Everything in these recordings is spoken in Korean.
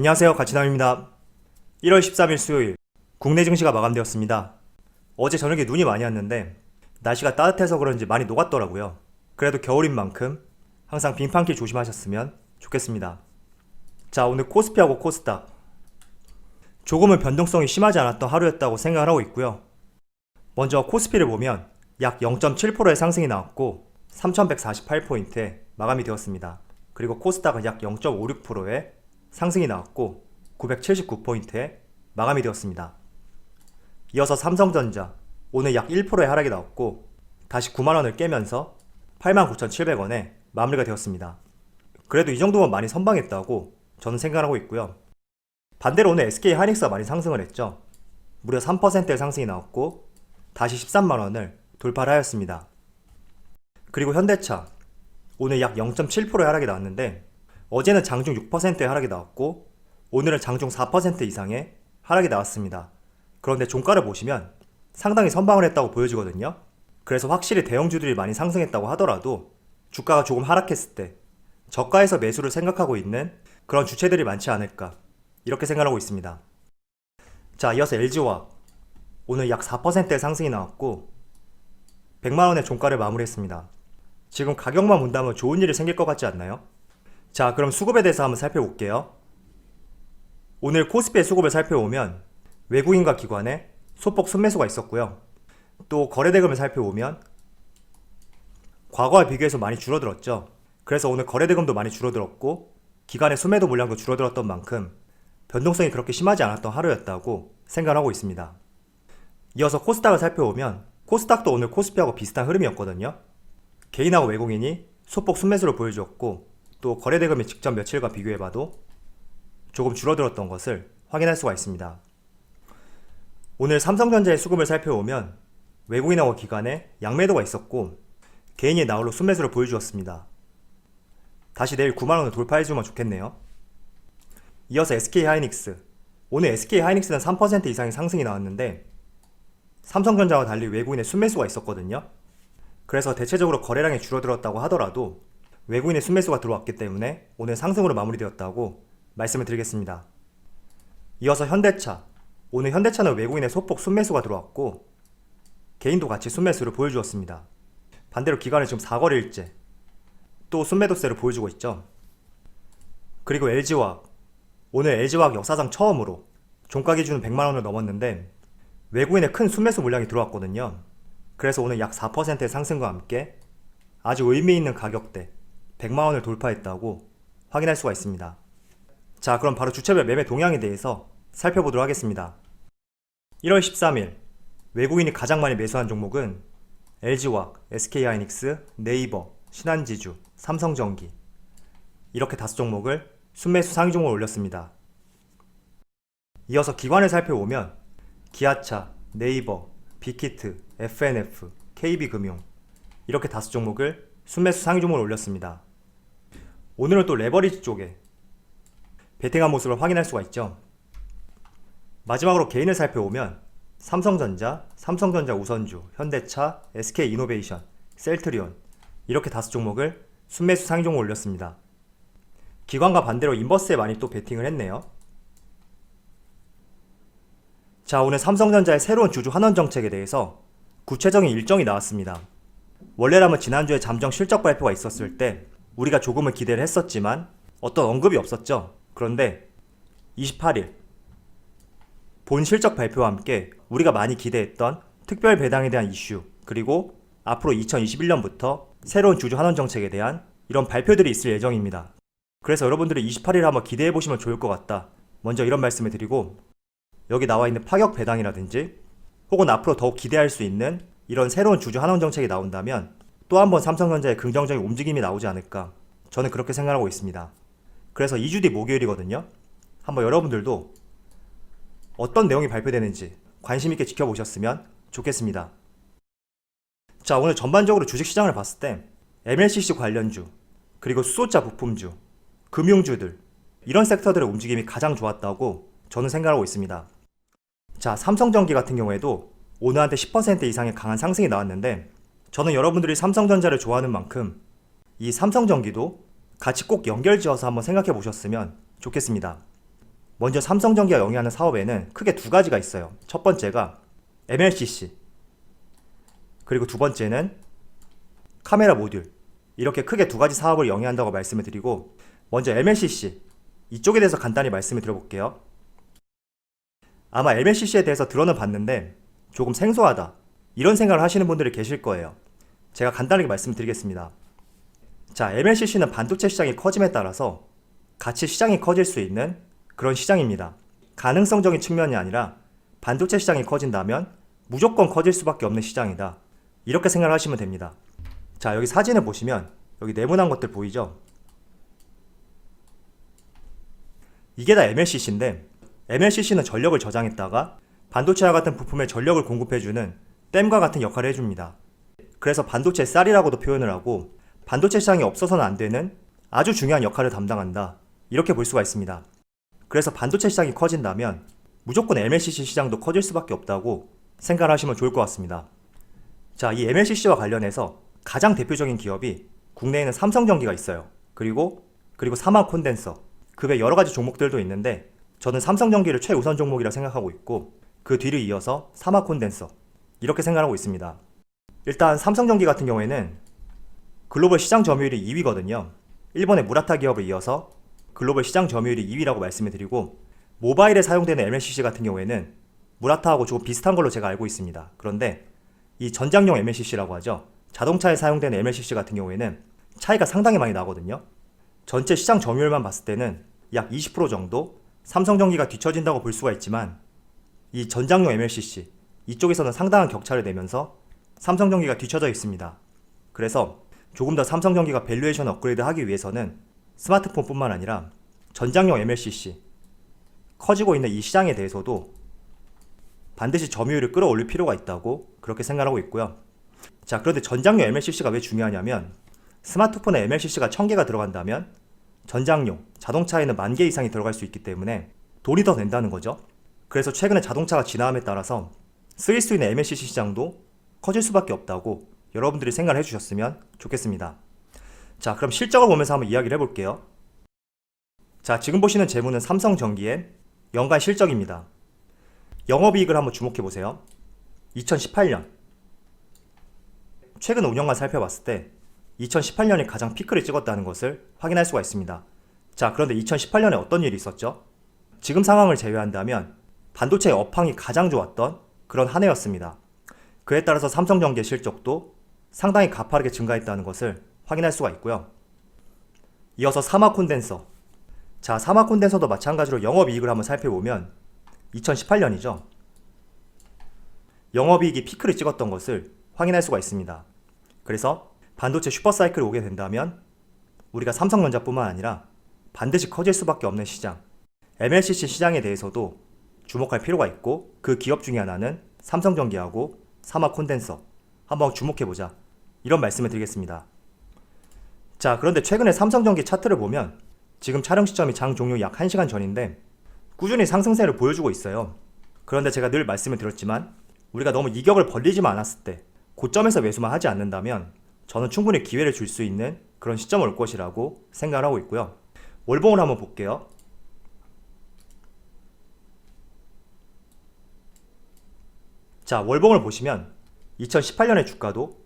안녕하세요. 가치남입니다. 1월 13일 수요일 국내 증시가 마감되었습니다. 어제 저녁에 눈이 많이 왔는데 날씨가 따뜻해서 그런지 많이 녹았더라고요. 그래도 겨울인 만큼 항상 빙판길 조심하셨으면 좋겠습니다. 자, 오늘 코스피하고 코스닥 조금은 변동성이 심하지 않았던 하루였다고 생각을 하고 있고요. 먼저 코스피를 보면 약 0.7%의 상승이 나왔고 3148포인트에 마감이 되었습니다. 그리고 코스닥은 약 0.56%의 상승이 나왔고 979포인트에 마감이 되었습니다. 이어서 삼성전자 오늘 약 1%의 하락이 나왔고 다시 9만원을 깨면서 89,700원에 마무리가 되었습니다. 그래도 이 정도면 많이 선방했다고 저는 생각하고 있고요. 반대로 오늘 SK 하이닉스가 많이 상승을 했죠. 무려 3%의 상승이 나왔고 다시 13만원을 돌파를 하였습니다. 그리고 현대차 오늘 약 0.7%의 하락이 나왔는데 어제는 장중 6%의 하락이 나왔고 오늘은 장중 4% 이상의 하락이 나왔습니다. 그런데 종가를 보시면 상당히 선방을 했다고 보여지거든요. 그래서 확실히 대형주들이 많이 상승했다고 하더라도 주가가 조금 하락했을 때 저가에서 매수를 생각하고 있는 그런 주체들이 많지 않을까 이렇게 생각하고 있습니다. 자, 이어서 LG화 오늘 약 4%의 상승이 나왔고 100만 원의 종가를 마무리했습니다. 지금 가격만 본다면 좋은 일이 생길 것 같지 않나요? 자, 그럼 수급에 대해서 한번 살펴볼게요. 오늘 코스피의 수급을 살펴보면 외국인과 기관의 소폭 순매수가 있었고요. 또 거래대금을 살펴보면 과거와 비교해서 많이 줄어들었죠. 그래서 오늘 거래대금도 많이 줄어들었고 기관의 순매도 물량도 줄어들었던 만큼 변동성이 그렇게 심하지 않았던 하루였다고 생각하고 있습니다. 이어서 코스닥을 살펴보면 코스닥도 오늘 코스피하고 비슷한 흐름이었거든요. 개인하고 외국인이 소폭 순매수를 보여주었고 또 거래대금이 직전 며칠과 비교해봐도 조금 줄어들었던 것을 확인할 수가 있습니다. 오늘 삼성전자의 수급을 살펴보면 외국인하고 기관에 양매도가 있었고 개인이 나홀로 순매수를 보여주었습니다. 다시 내일 9만원을 돌파해주면 좋겠네요. 이어서 SK 하이닉스. 오늘 SK 하이닉스는 3% 이상의 상승이 나왔는데 삼성전자와 달리 외국인의 순매수가 있었거든요. 그래서 대체적으로 거래량이 줄어들었다고 하더라도 외국인의 순매수가 들어왔기 때문에 오늘 상승으로 마무리되었다고 말씀을 드리겠습니다. 이어서 현대차. 오늘 현대차는 외국인의 소폭 순매수가 들어왔고 개인도 같이 순매수를 보여주었습니다. 반대로 기관은 지금 4거래일째 또 순매도세를 보여주고 있죠. 그리고 LG화학. 오늘 LG화학 역사상 처음으로 종가 기준은 100만원을 넘었는데 외국인의 큰 순매수 물량이 들어왔거든요. 그래서 오늘 약 4%의 상승과 함께 아주 의미 있는 가격대 100만 원을 돌파했다고 확인할 수가 있습니다. 자, 그럼 바로 주체별 매매 동향에 대해서 살펴보도록 하겠습니다. 1월 13일 외국인이 가장 많이 매수한 종목은 LG화학, SK하이닉스, 네이버, 신한지주, 삼성전기 이렇게 다섯 종목을 순매수 상위 종목을 올렸습니다. 이어서 기관을 살펴보면 기아차, 네이버, 빅히트, FNF, KB금융 이렇게 다섯 종목을 순매수 상위 종목을 올렸습니다. 오늘은 또 레버리지 쪽에 베팅한 모습을 확인할 수가 있죠. 마지막으로 개인을 살펴보면 삼성전자, 삼성전자 우선주, 현대차, SK이노베이션, 셀트리온 이렇게 다섯 종목을 순매수 상위 종목 올렸습니다. 기관과 반대로 인버스에 많이 또 베팅을 했네요. 자, 오늘 삼성전자의 새로운 주주 환원 정책에 대해서 구체적인 일정이 나왔습니다. 원래라면 지난주에 잠정 실적 발표가 있었을 때 우리가 조금은 기대를 했었지만 어떤 언급이 없었죠. 그런데 28일 본 실적 발표와 함께 우리가 많이 기대했던 특별 배당에 대한 이슈 그리고 앞으로 2021년부터 새로운 주주 환원 정책에 대한 이런 발표들이 있을 예정입니다. 그래서 여러분들이 28일 한번 기대해 보시면 좋을 것 같다. 먼저 이런 말씀을 드리고 여기 나와 있는 파격 배당이라든지 혹은 앞으로 더욱 기대할 수 있는 이런 새로운 주주 환원 정책이 나온다면 또 한 번 삼성전자의 긍정적인 움직임이 나오지 않을까 저는 그렇게 생각하고 있습니다. 그래서 2주 뒤 목요일이거든요. 한번 여러분들도 어떤 내용이 발표되는지 관심 있게 지켜보셨으면 좋겠습니다. 자, 오늘 전반적으로 주식 시장을 봤을 때 MLCC 관련주, 그리고 수소차 부품주, 금융주들 이런 섹터들의 움직임이 가장 좋았다고 저는 생각하고 있습니다. 자, 삼성전기 같은 경우에도 오늘한테 10% 이상의 강한 상승이 나왔는데 저는 여러분들이 삼성전자를 좋아하는 만큼 이 삼성전기도 같이 꼭 연결지어서 한번 생각해 보셨으면 좋겠습니다. 먼저 삼성전기가 영위하는 사업에는 크게 두 가지가 있어요. 첫 번째가 MLCC, 그리고 두 번째는 카메라 모듈. 이렇게 크게 두 가지 사업을 영위한다고 말씀을 드리고, 먼저 MLCC, 이쪽에 대해서 간단히 말씀을 드려볼게요. 아마 MLCC에 대해서 들어는 봤는데, 조금 생소하다. 이런 생각을 하시는 분들이 계실 거예요. 제가 간단하게 말씀드리겠습니다. 자, MLCC는 반도체 시장이 커짐에 따라서 같이 시장이 커질 수 있는 그런 시장입니다. 가능성적인 측면이 아니라 반도체 시장이 커진다면 무조건 커질 수밖에 없는 시장이다. 이렇게 생각을 하시면 됩니다. 자, 여기 사진을 보시면 여기 네모난 것들 보이죠? 이게 다 MLCC인데 MLCC는 전력을 저장했다가 반도체와 같은 부품에 전력을 공급해주는 댐과 같은 역할을 해줍니다. 그래서 반도체 쌀이라고도 표현을 하고 반도체 시장이 없어서는 안 되는 아주 중요한 역할을 담당한다. 이렇게 볼 수가 있습니다. 그래서 반도체 시장이 커진다면 무조건 MLCC 시장도 커질 수밖에 없다고 생각을 하시면 좋을 것 같습니다. 자, 이 MLCC와 관련해서 가장 대표적인 기업이 국내에는 삼성전기가 있어요. 그리고 그리고 사막 콘덴서 그 외 여러 가지 종목들도 있는데 저는 삼성전기를 최우선 종목이라 생각하고 있고 그 뒤를 이어서 사막 콘덴서 이렇게 생각하고 있습니다. 일단 삼성전기 같은 경우에는 글로벌 시장 점유율이 2위거든요. 일본의 무라타 기업을 이어서 글로벌 시장 점유율이 2위라고 말씀을 드리고 모바일에 사용되는 MLCC 같은 경우에는 무라타하고 조금 비슷한 걸로 제가 알고 있습니다. 그런데 이 전장용 MLCC라고 하죠. 자동차에 사용되는 MLCC 같은 경우에는 차이가 상당히 많이 나거든요. 전체 시장 점유율만 봤을 때는 약 20% 정도 삼성전기가 뒤처진다고 볼 수가 있지만 이 전장용 MLCC 이쪽에서는 상당한 격차를 내면서 삼성전기가 뒤처져 있습니다. 그래서 조금 더 삼성전기가 밸류에이션 업그레이드 하기 위해서는 스마트폰뿐만 아니라 전장용 MLCC 커지고 있는 이 시장에 대해서도 반드시 점유율을 끌어올릴 필요가 있다고 그렇게 생각하고 있고요. 자, 그런데 전장용 MLCC가 왜 중요하냐면 스마트폰에 MLCC가 1000개가 들어간다면 전장용 자동차에는 만개 이상이 들어갈 수 있기 때문에 돈이 더 된다는 거죠. 그래서 최근에 자동차가 진화함에 따라서 쓰일 수 있는 MLCC 시장도 커질 수밖에 없다고 여러분들이 생각을 해주셨으면 좋겠습니다. 자, 그럼 실적을 보면서 한번 이야기를 해볼게요. 자, 지금 보시는 재무는 삼성전기의 연간 실적입니다. 영업이익을 한번 주목해 보세요. 2018년. 최근 5년간 살펴봤을 때 2018년이 가장 피크를 찍었다는 것을 확인할 수가 있습니다. 자, 그런데 2018년에 어떤 일이 있었죠? 지금 상황을 제외한다면 반도체의 업황이 가장 좋았던 그런 한 해였습니다. 그에 따라서 삼성전기의 실적도 상당히 가파르게 증가했다는 것을 확인할 수가 있고요. 이어서 사마 콘덴서. 자, 사마 콘덴서도 마찬가지로 영업이익을 한번 살펴보면 2018년이죠. 영업이익이 피크를 찍었던 것을 확인할 수가 있습니다. 그래서 반도체 슈퍼사이클이 오게 된다면 우리가 삼성전자뿐만 아니라 반드시 커질 수밖에 없는 시장, MLCC 시장에 대해서도 주목할 필요가 있고 그 기업 중에 하나는 삼성전기하고 사마 콘덴서 한번 주목해보자 이런 말씀을 드리겠습니다. 자 그런데 최근에 삼성전기 차트를 보면 지금 촬영 시점이 장 종료 약 1시간 전인데 꾸준히 상승세를 보여주고 있어요. 그런데 제가 늘 말씀을 드렸지만 우리가 너무 이격을 벌리지만 않았을 때 고점에서 매수만 하지 않는다면 저는 충분히 기회를 줄 수 있는 그런 시점 올 것이라고 생각을 하고 있고요. 월봉을 한번 볼게요. 자, 월봉을 보시면 2018년의 주가도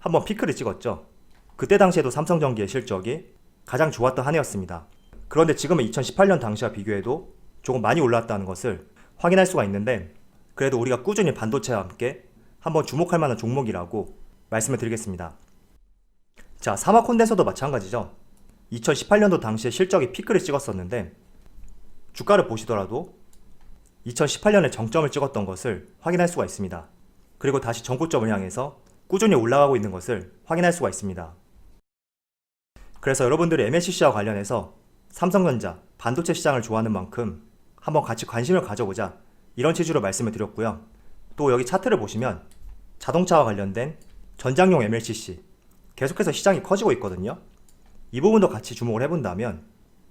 한번 피크를 찍었죠. 그때 당시에도 삼성전기의 실적이 가장 좋았던 한 해였습니다. 그런데 지금은 2018년 당시와 비교해도 조금 많이 올랐다는 것을 확인할 수가 있는데 그래도 우리가 꾸준히 반도체와 함께 한번 주목할 만한 종목이라고 말씀을 드리겠습니다. 자, 사마 콘덴서도 마찬가지죠. 2018년도 당시에 실적이 피크를 찍었었는데 주가를 보시더라도 2018년에 정점을 찍었던 것을 확인할 수가 있습니다. 그리고 다시 전고점을 향해서 꾸준히 올라가고 있는 것을 확인할 수가 있습니다. 그래서 여러분들이 MLCC와 관련해서 삼성전자, 반도체 시장을 좋아하는 만큼 한번 같이 관심을 가져보자 이런 취지로 말씀을 드렸고요. 또 여기 차트를 보시면 자동차와 관련된 전장용 MLCC 계속해서 시장이 커지고 있거든요. 이 부분도 같이 주목을 해본다면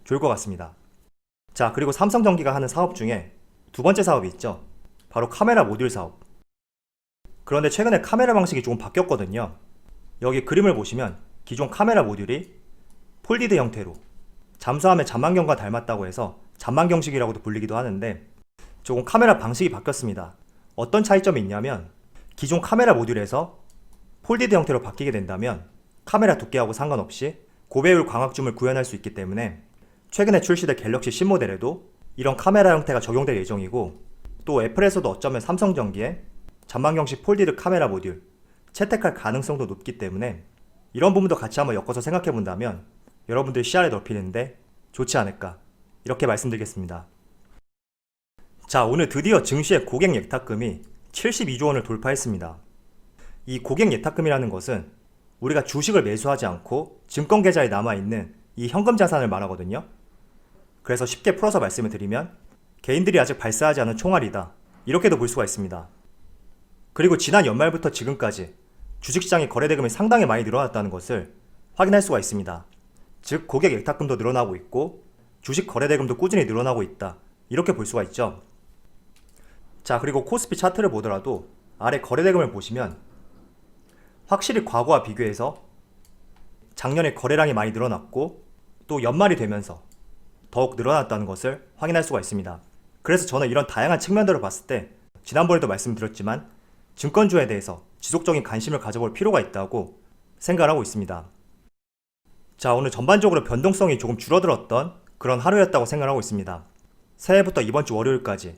좋을 것 같습니다. 자, 그리고 삼성전기가 하는 사업 중에 두 번째 사업이 있죠. 바로 카메라 모듈 사업. 그런데 최근에 카메라 방식이 조금 바뀌었거든요. 여기 그림을 보시면 기존 카메라 모듈이 폴디드 형태로 잠수함의 잔망경과 닮았다고 해서 잔망경식이라고도 불리기도 하는데 조금 카메라 방식이 바뀌었습니다. 어떤 차이점이 있냐면 기존 카메라 모듈에서 폴디드 형태로 바뀌게 된다면 카메라 두께하고 상관없이 고배율 광학줌을 구현할 수 있기 때문에 최근에 출시될 갤럭시 신모델에도 이런 카메라 형태가 적용될 예정이고 또 애플에서도 어쩌면 삼성전기에 잔망경식 폴디드 카메라 모듈 채택할 가능성도 높기 때문에 이런 부분도 같이 한번 엮어서 생각해 본다면 여러분들 시야를 넓히는데 좋지 않을까 이렇게 말씀드리겠습니다. 자 오늘 드디어 증시의 고객 예탁금이 72조 원을 돌파했습니다. 이 고객 예탁금이라는 것은 우리가 주식을 매수하지 않고 증권 계좌에 남아 있는 이 현금 자산을 말하거든요. 그래서 쉽게 풀어서 말씀을 드리면 개인들이 아직 발사하지 않은 총알이다. 이렇게도 볼 수가 있습니다. 그리고 지난 연말부터 지금까지 주식시장의 거래대금이 상당히 많이 늘어났다는 것을 확인할 수가 있습니다. 즉 고객 예탁금도 늘어나고 있고 주식 거래대금도 꾸준히 늘어나고 있다. 이렇게 볼 수가 있죠. 자 그리고 코스피 차트를 보더라도 아래 거래대금을 보시면 확실히 과거와 비교해서 작년에 거래량이 많이 늘어났고 또 연말이 되면서 더욱 늘어났다는 것을 확인할 수가 있습니다. 그래서 저는 이런 다양한 측면들을 봤을 때 지난번에도 말씀드렸지만 증권주에 대해서 지속적인 관심을 가져볼 필요가 있다고 생각을 하고 있습니다. 자, 오늘 전반적으로 변동성이 조금 줄어들었던 그런 하루였다고 생각하고 있습니다. 새해부터 이번 주 월요일까지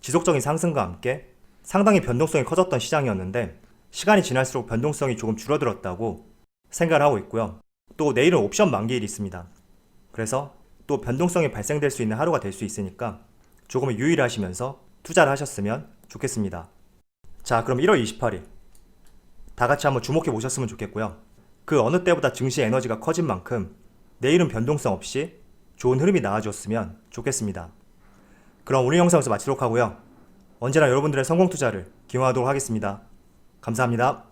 지속적인 상승과 함께 상당히 변동성이 커졌던 시장이었는데 시간이 지날수록 변동성이 조금 줄어들었다고 생각을 하고 있고요. 또 내일은 옵션 만기일이 있습니다. 그래서 또 변동성이 발생될 수 있는 하루가 될 수 있으니까 조금 유의하시면서 투자를 하셨으면 좋겠습니다. 자, 그럼 1월 28일 다 같이 한번 주목해 보셨으면 좋겠고요. 그 어느 때보다 증시 에너지가 커진 만큼 내일은 변동성 없이 좋은 흐름이 나아졌으면 좋겠습니다. 그럼 오늘 영상에서 마치도록 하고요. 언제나 여러분들의 성공 투자를 기원하도록 하겠습니다. 감사합니다.